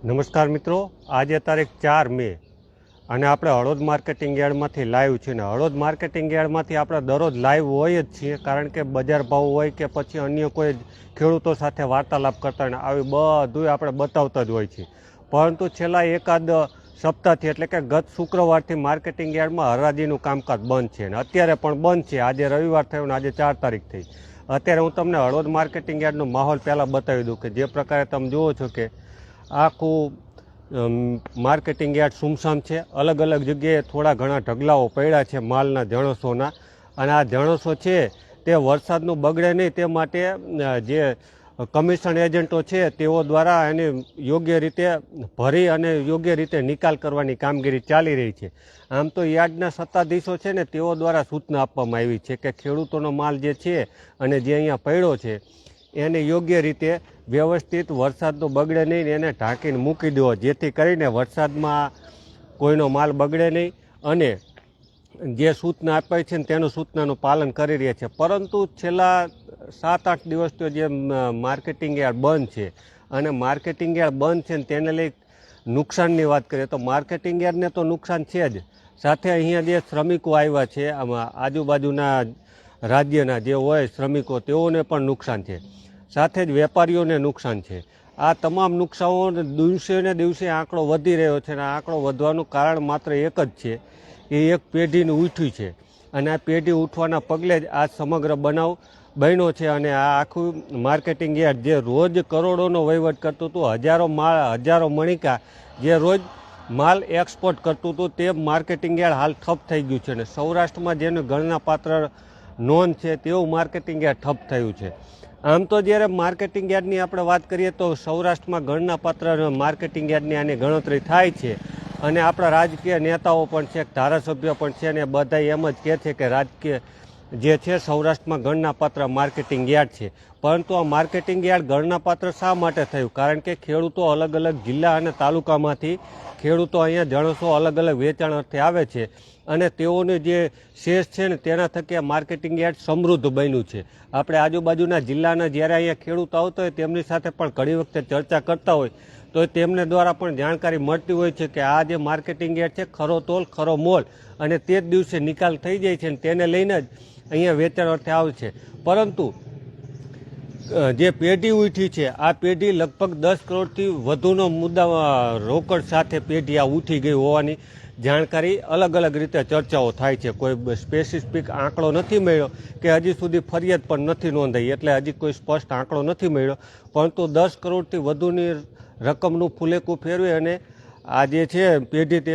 નમસ્કાર મિત્રો, આજે તારીખ ચાર મે અને આપણે હળોદ માર્કેટિંગ યાર્ડમાંથી લાઈવ છીએ ને હળોદ માર્કેટિંગ યાર્ડમાંથી આપણે દરરોજ લાઈવ હોય જ છીએ, કારણ કે બજાર ભાવ હોય કે પછી અન્ય કોઈ ખેડૂતો સાથે વાર્તાલાપ કરતા હોય ને આવી બધું આપણે બતાવતા જ હોય છે પરંતુ છેલ્લા એકાદ સપ્તાહથી એટલે કે ગત શુક્રવારથી માર્કેટિંગ યાર્ડમાં હરાજીનું કામકાજ બંધ છે અને અત્યારે પણ બંધ છે. આજે રવિવાર થયો ને આજે ચાર તારીખ થઈ. અત્યારે હું તમને હળવદ માર્કેટિંગ યાર્ડનો માહોલ પહેલાં બતાવી દઉં કે જે પ્રકારે તમે જુઓ છો કે આખું માર્કેટિંગ યાર્ડ સુમસામ છે. અલગ અલગ જગ્યાએ થોડા ઘણા ઢગલાઓ પડ્યા છે માલના જણસોના. અને આ જણસો છે તે વરસાદનું બગડે નહીં, તે માટે જે કમિશન એજન્ટો છે તેઓ દ્વારા એને યોગ્ય રીતે ભરી અને યોગ્ય રીતે નિકાલ કરવાની કામગીરી ચાલી રહી છે. આમ તો યાર્ડના સત્તાધીશો છે ને તેઓ દ્વારા સૂચના આપવામાં આવી છે કે ખેડૂતોનો માલ જે છે અને જે અહીંયા પડ્યો છે એને યોગ્ય રીતે વ્યવસ્થિત વરસાદનો બગડે નહીં એને ઢાંકીને મૂકી દો, જેથી કરીને વરસાદમાં કોઈનો માલ બગડે નહીં અને જે સૂચના અપાઈ છે ને તેનું સૂચનાનું પાલન કરી રહ્યા છે. પરંતુ છેલ્લા સાત આઠ દિવસથી જે માર્કેટિંગ યાર્ડ બંધ છે અને માર્કેટિંગ યાર્ડ બંધ છે ને તેને લઈ નુકસાનની વાત કરીએ તો માર્કેટિંગ યાર્ડને તો નુકસાન છે જ. સાથે અહીંયા જે શ્રમિકો આવ્યા છે, આમાં આજુબાજુના રાજ્યના જે હોય શ્રમિકો, તેઓને પણ નુકસાન છે. સાથે જ વેપારીઓને નુકસાન છે. આ તમામ નુકસાનો દિવસે ને દિવસે આંકડો વધી રહ્યો છે અને આંકડો વધવાનું કારણ માત્ર એક જ છે એ એક પેઢીને ઉઠ્યું છે. અને આ પેઢી ઉઠવાના પગલે જ આ સમગ્ર બનાવ બન્યો છે અને આ આખું માર્કેટિંગ યાર્ડ જે રોજ કરોડોનો વહીવટ કરતું હતું, હજારો માળ, હજારો મણિકા જે રોજ માલ એક્સપોર્ટ કરતું હતું, તે માર્કેટિંગ યાર્ડ હાલ ઠપ થઈ ગયું છે. અને સૌરાષ્ટ્રમાં જેને ગણના પાત્ર નોંધ છે, તેવું માર્કેટિંગ યાર્ડ ઠપ થયું છે. આમ તો જ્યારે માર્કેટિંગ યાર્ડની આપણે વાત કરીએ તો સૌરાષ્ટ્રમાં ગણના પાત્ર માર્કેટિંગ યાર્ડની આની ગણતરી થાય છે. અને આપણા રાજકીય નેતાઓ પણ છે, ધારાસભ્યો પણ છે અને બધા એમ જ કહે છે કે રાજકીય જે છે સૌરાષ્ટ્રમાં ગણનાપાત્ર માર્કેટિંગ યાર્ડ છે. પરંતુ આ માર્કેટિંગ યાર્ડ ગણનાપાત્ર શા માટે થયું? કારણ કે ખેડૂતો અલગ અલગ જિલ્લા અને તાલુકામાંથી ખેડૂતો અહીંયા જણસો અલગ અલગ વેચાણ અર્થે આવે છે અને તેઓને જે શેષ છે ને તેના થકી આ માર્કેટિંગ યાર્ડ સમૃદ્ધ બન્યું છે. આપણે આજુબાજુના જિલ્લાના જ્યારે અહીંયા ખેડૂત આવતો હોય તેમની સાથે પણ ઘણી વખતે ચર્ચા કરતા હોય, તો તેમને દ્વારા પણ જાણકારી મળતી હોય છે કે આ જે માર્કેટિંગ યાર્ડ છે ખરો તોલ, ખરો મોલ અને તે જ દિવસે નિકાલ થઈ જાય છે અને તેને લઈને જ અહીંયા વેચાણ અર્થે આવે છે. પરંતુ જે પેઢી ઉઠી છે, આ પેઢી લગભગ દસ કરોડથી વધુનો મુદ્દા રોકડ સાથે પેઢી આ ઉઠી ગઈ હોવાની જાણકારી અલગ અલગ રીતે ચર્ચાઓ થાય છે. કોઈ સ્પેસિફિક આંકડો નથી મળ્યો કે હજી સુધી ફરિયાદ પણ નથી નોંધાઈ. એટલે હજી કોઈ સ્પષ્ટ આંકડો નથી મળ્યો. પરંતુ દસ કરોડથી વધુની રકમનું ફુલેકું ફેરવે અને આ જે છે, પેઢી તે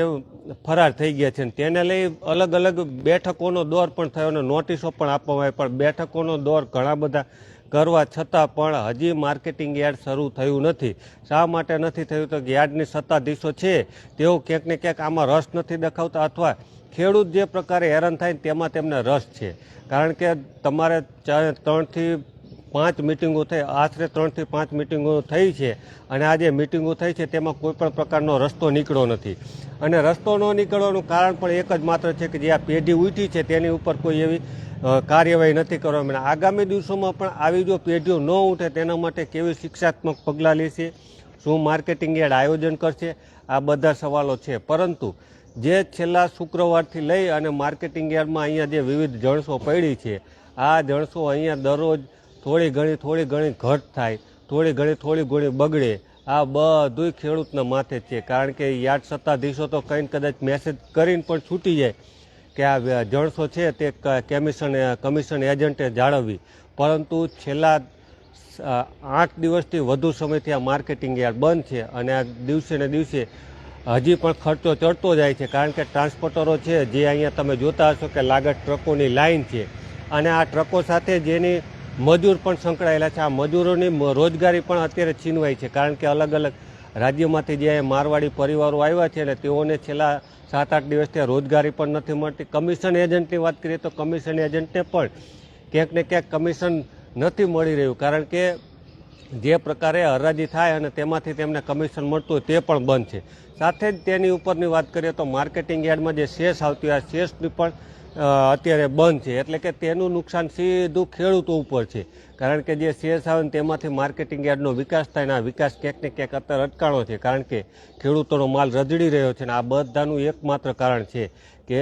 ફરાર થઈ ગયા છે. તેને લઈ અલગ અલગ બેઠકોનો દોર પણ થયો અને નોટિસો પણ આપવામાં આવી પણ બેઠકોનો દોર ઘણા બધા કરવા છતાં પણ હજી માર્કેટિંગ યાર્ડ શરૂ થયું નથી. શા માટે નથી થયું? તો યાર્ડની સત્તાધીશો છે, તેઓ ક્યાંક ને ક્યાંક આમાં રસ નથી દેખાવતા અથવા ખેડૂત જે પ્રકારે હેરાન થાય તેમાં તેમને રસ છે. કારણ કે તમારે ત્રણથી પાંચ મિટિંગો થઈ, આશરે ત્રણથી પાંચ મિટિંગો થઈ છે અને આ જે મિટિંગો થઈ છે તેમાં કોઈપણ પ્રકારનો રસ્તો નીકળ્યો નથી. અને રસ્તો ન નીકળવાનું કારણ પણ એક જ માત્ર છે કે જે આ પેઢી ઉઠી છે તેની ઉપર કોઈ એવી કાર્યવાહી નથી કરવામાં આગામી દિવસોમાં પણ આવી જો પેઢીઓ ન ઉઠે તેના માટે કેવી શિક્ષાત્મક પગલાં લેશે, શું માર્કેટિંગ યાર્ડ આયોજન કરશે, આ બધા સવાલો છે. પરંતુ જે છેલ્લા શુક્રવારથી લઈ અને માર્કેટિંગ યાર્ડમાં અહીંયા જે વિવિધ જણસો પડી છે, આ જણસો અહીંયા દરરોજ થોડી ઘણી થોડી ઘણી ઘટ થાય, થોડી ઘણી થોડી ઘણી બગડે, આ બધું ખેડૂતના માથે છે. કારણ કે યાદ સત્તાધીશો તો કંઈ કદાચ મેસેજ કરીને પણ છૂટી જાય કે આ જણસો છે તે કમિશન કમિશન એજન્ટે જાળવવી. પરંતુ છેલ્લા આઠ દિવસથી વધુ સમયથી આ માર્કેટિંગ યાર્ડ બંધ છે અને આ દિવસે ને દિવસે હજી પણ ખર્ચો ચડતો જાય છે. કારણ કે ટ્રાન્સપોર્ટરો છે જે અહીંયા તમે જોતા હશો કે લાગત ટ્રકોની લાઇન છે. અને આ ટ્રકો સાથે જેની મજૂર પણ સંકળાયેલા છે. આ મજૂરોની રોજગારી પણ અત્યારે છીનવાઈ છે. કારણ કે અલગ અલગ રાજ્યમાંથી જે મારવાડી પરિવારો આવ્યા છે અને તેઓને છેલ્લા સાત આઠ દિવસથી રોજગારી પણ નથી મળતી. કમિશન એજન્ટની વાત કરીએ તો કમિશન એજન્ટને પણ ક્યાંક ને ક્યાંક કમિશન નથી મળી રહ્યું. કારણ કે જે પ્રકારે હરાજી થાય અને તેમાંથી તેમને કમિશન મળતું તે પણ બંધ છે. સાથે જ તેની ઉપરની વાત કરીએ તો માર્કેટિંગ યાર્ડમાં જે શેષ આવતી હોય શેષની પણ અત્યારે બંધ છે. એટલે કે તેનું નુકસાન સીધું ખેડૂતો ઉપર છે. કારણ કે જે શેષ આવે ને તેમાંથી માર્કેટિંગ યાર્ડનો વિકાસ થાય ને આ વિકાસ ક્યાંક ને ક્યાંક અત્યારે અટકાણો છે. કારણ કે ખેડૂતોનો માલ રજડી રહ્યો છે ને આ બધાનું એકમાત્ર કારણ છે કે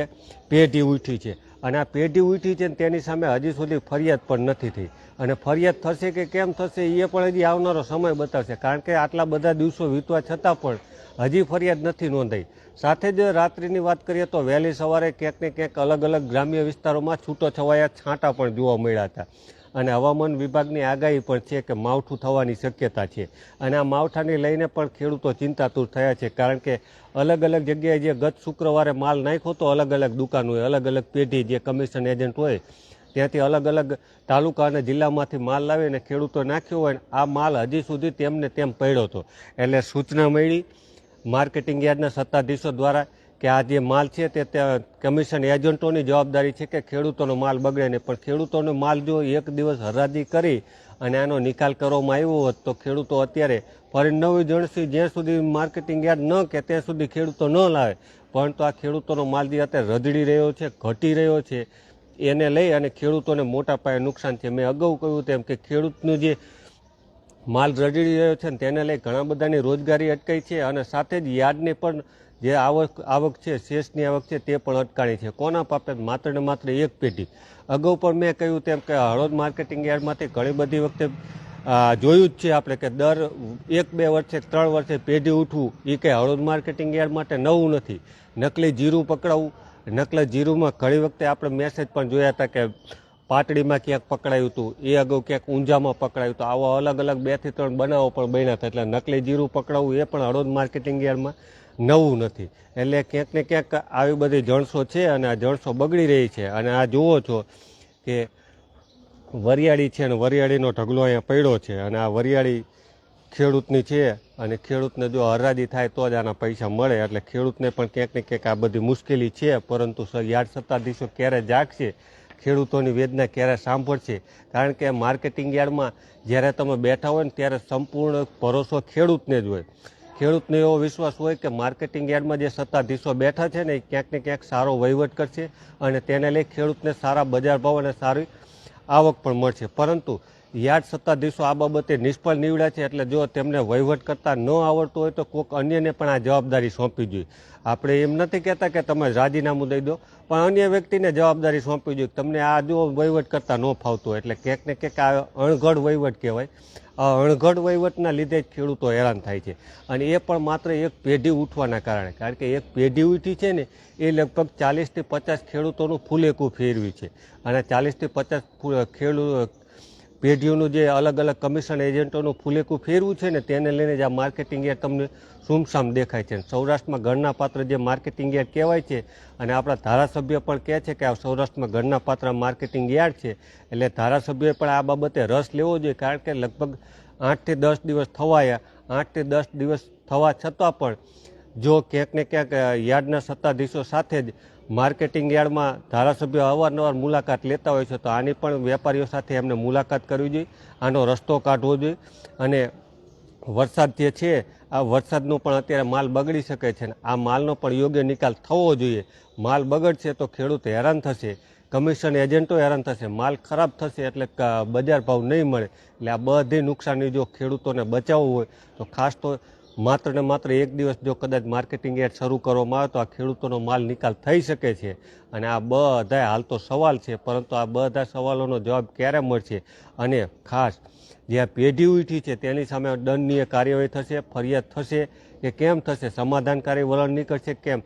પેઢી ઉઠી છે. અને આ પેઢી ઉઠી છે ને તેની સામે હજી સુધી ફરિયાદ પણ નથી થઈ. અને ફરિયાદ થશે કે કેમ થશે એ પણ હજી આવનારો સમય બતાવશે. કારણ કે આટલા બધા દિવસો વીતવા છતાં પણ હજી ફરિયાદ નથી નોંધાઈ. સાથે જ રાત્રિની વાત કરીએ તો વહેલી સવારે ક્યાંક ને ક્યાંક અલગ અલગ ગ્રામ્ય વિસ્તારોમાં છૂટો છવાયા છાંટા પણ જોવા મળ્યા હતા. અને હવામાન વિભાગની આગાહી પણ છે કે માવઠું થવાની શક્યતા છે. અને આ માવઠાને લઈને પણ ખેડૂતો ચિંતાતુર થયા છે, કારણ કે અલગ અલગ જગ્યાએ જે ગત શુક્રવારે માલ નાખ્યો તો અલગ અલગ દુકાનોએ, અલગ અલગ પેઢી જે કમિશન એજન્ટ હોય, ત્યાંથી અલગ અલગ તાલુકા અને જિલ્લામાંથી માલ લાવીને ખેડૂતો નાખ્યો હોય આ માલ હજી સુધી તેમને તેમ પડ્યો હતો. એટલે સૂચના મળી, માર્કેટિંગ યાર્ડના સત્તાધીશો દ્વારા કે આ જે માલ છે તે કમિશન એજન્ટોની જવાબદારી છે કે ખેડૂતોનો માલ બગડે નહીં. પણ ખેડૂતોનો માલ જો એક દિવસ હરાજી કરી અને આનો નિકાલ કરવામાં આવ્યો હોત તો ખેડૂતો અત્યારે ફરી નવી જણસી જ્યાં સુધી માર્કેટિંગ યાર્ડ ન કે ત્યાં સુધી ખેડૂતો ન લાવે. પરંતુ આ ખેડૂતોનો માલ જે અત્યારે રજડી રહ્યો છે, ઘટી રહ્યો છે, એને લઈ અને ખેડૂતોને મોટા પાયે નુકસાન છે. મેં અગાઉ કહ્યું તેમ કે ખેડૂતનું જે માલ રડી રહ્યો છે તેને લઈ ઘણા બધાની રોજગારી અટકાઈ છે અને સાથે જ યાર્ડને પણ જે આવક આવક છે, શેષની આવક છે, તે પણ અટકાણી છે. કોના પાપે માત્ર ને માત્ર એક પેઢી? અગાઉ પણ મેં કહ્યું તેમ કે હળોદ માર્કેટિંગ યાર્ડમાંથી ઘણી બધી વખતે જોયું જ છે આપણે કે દર એક, બે વર્ષે, ત્રણ વર્ષે પેઢી ઉઠવું એ કંઈ હળોદ માર્કેટિંગ યાર્ડ માટે નવું નથી. નકલી જીરું પકડાવવું નકલી જીરુંમાં ઘણી વખતે આપણે મેસેજ પણ જોયા હતા કે પાટડીમાં ક્યાંક પકડાયું હતું, એ અગાઉ ક્યાંક ઊંઝામાં પકડાયું હતું. આવા અલગ અલગ બેથી ત્રણ બનાવો પણ બન્યા હતા. એટલે નકલી જીરું પકડાવવું એ પણ હળોદ માર્કેટિંગ યાર્ડમાં નવું નથી. એટલે ક્યાંક ને ક્યાંક આવી બધી જણસો છે અને આ જણસો બગડી રહી છે. અને આ જુઓ છો કે વરિયાળી છે અને વરિયાળીનો ઢગલો અહીંયા પડ્યો છે. અને આ વરિયાળી ખેડૂતની છે અને ખેડૂતને જો હરાજી થાય તો જ આના પૈસા મળે. એટલે ખેડૂતને પણ ક્યાંક ને ક્યાંક આ બધી મુશ્કેલી છે. પરંતુ યાર્ડ સત્તાધીશો ક્યારે જાગશે? ખેડૂતોની વેદના ક્યારે સાંભળશે? કારણ કે માર્કેટિંગ યાર્ડમાં જ્યારે તમે બેઠા હોય ને ત્યારે સંપૂર્ણ ભરોસો ખેડૂતને જ હોય. ખેડૂતને એવો વિશ્વાસ હોય કે માર્કેટિંગ યાર્ડમાં જે સત્તાધીશો બેઠા છે ને એ ક્યાંક ને ક્યાંક સારો વહીવટ કરશે અને તેને લઈ ખેડૂતને સારા બજાર ભાવ અને સારી આવક પણ મળશે. પરંતુ યાર્ડ સત્તાધીશો આ બાબતે નિષ્ફળ નીવડ્યા છે એટલે જો તેમને વહીવટ કરતા ન આવડતું હોય તો કોઈક અન્યને પણ આ જવાબદારી સોંપવી જોઈએ. આપણે એમ નથી કહેતા કે તમે રાજીનામું દઈ દો, પણ અન્ય વ્યક્તિને જવાબદારી સોંપવી જોઈએ. તમને આ જો વહીવટ કરતા ન ફાવતો એટલે ક્યાંક ને ક્યાંક આ અણઘડ વહીવટ કહેવાય. આ અણઘડ વહીવટના લીધે જ ખેડૂતો હેરાન થાય છે. અને એ પણ માત્ર એક પેઢી ઉઠવાના કારણે, કારણ કે એક પેઢી ઉઠી છે ને, એ લગભગ ચાલીસથી પચાસ ખેડૂતોનું ફૂલેકું ફેરવી છે. અને ચાલીસથી પચાસ ખેડૂત પેઢીઓનું જે અલગ અલગ કમિશન એજન્ટોનું ફૂલેકું ફેરવું છે ને, તેને લઈને જ આ માર્કેટિંગ યાર્ડ તમને સુમસામ દેખાય છે. સૌરાષ્ટ્રમાં ગણના પાત્ર જે માર્કેટિંગ યાર્ડ કહેવાય છે, અને આપણા ધારાસભ્ય પણ કહે છે કે આ સૌરાષ્ટ્રમાં ગણના પાત્ર માર્કેટિંગ યાર્ડ છે, એટલે ધારાસભ્યોએ પણ આ બાબતે રસ લેવો જોઈએ, કારણ કે લગભગ આઠથી દસ દિવસ થવાયા આઠથી દસ દિવસ થવા છતાં પણ જો ક્યાંક ને ક્યાંક યાર્ડના સત્તાધીશો સાથે જ માર્કેટિંગ યાર્ડમાં ધારાસભ્યો અવારનવાર મુલાકાત લેતા હોય છે, તો આની પણ વેપારીઓ સાથે એમને મુલાકાત કરવી જોઈએ, આનો રસ્તો કાઢવો જોઈએ. અને વરસાદ જે છે, આ વરસાદનો પણ અત્યારે માલ બગડી શકે છે ને આ માલનો પણ યોગ્ય નિકાલ થવો જોઈએ. માલ બગડશે તો ખેડૂત હેરાન થશે, કમિશન એજન્ટો હેરાન થશે, માલ ખરાબ થશે એટલે બજાર ભાવ નહીં મળે. એટલે આ બધી નુકસાની જો ખેડૂતોને બચાવવું હોય, તો ખાસ તો માત્ર ને માત્ર એક દિવસ જો કદાચ માર્કેટિંગ એડ શરૂ કરવામાં આવે તો આ ખેડૂતોનો માલ નિકાલ થઈ શકે છે. અને આ બધા હાલ તો સવાલ છે, પરંતુ આ બધા સવાલોનો જવાબ ક્યારે મળશે? અને ખાસ જે આ પેઢી ઉઠી છે તેની સામે દંડનીય કાર્યવાહી થશે, ફરિયાદ થશે કે કેમ થશે? સમાધાનકારી વલણ નીકળશે કેમ?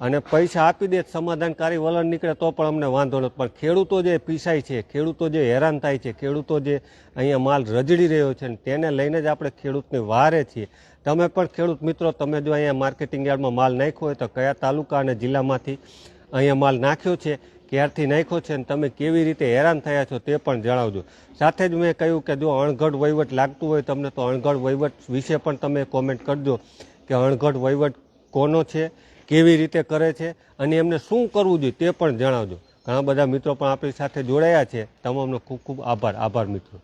અને પૈસા આપી દે સમાધાનકારી વલણ નીકળે તો પણ અમને વાંધો નથી. પણ ખેડૂતો જે પીસાય છે, ખેડૂતો જે હેરાન થાય છે, ખેડૂતો જે અહીંયા માલ રજડી રહ્યો છે તેને લઈને જ આપણે ખેડૂતને વારે છીએ. તમે પણ ખેડૂત મિત્રો, તમે જો અહીંયા માર્કેટિંગ યાર્ડમાં માલ નાખ્યો હોય તો કયા તાલુકા અને જિલ્લામાંથી અહીંયા માલ નાખ્યો છે, ક્યારથી નાખ્યો છે અને તમે કેવી રીતે હેરાન થયા છો તે પણ જણાવજો. સાથે જ મેં કહ્યું કે જો અણઘડ વહીવટ લાગતું હોય તમને તો અણઘડ વહીવટ વિશે પણ તમે કોમેન્ટ કરજો કે અણઘડ વહીવટ કોનો છે, કેવી રીતે કરે છે અને એમને શું કરવું જોઈએ તે પણ જણાવજો. ઘણા બધા મિત્રો પણ આપણી સાથે જોડાયા છે. તમામનો ખૂબ ખૂબ આભાર. આભાર મિત્રો.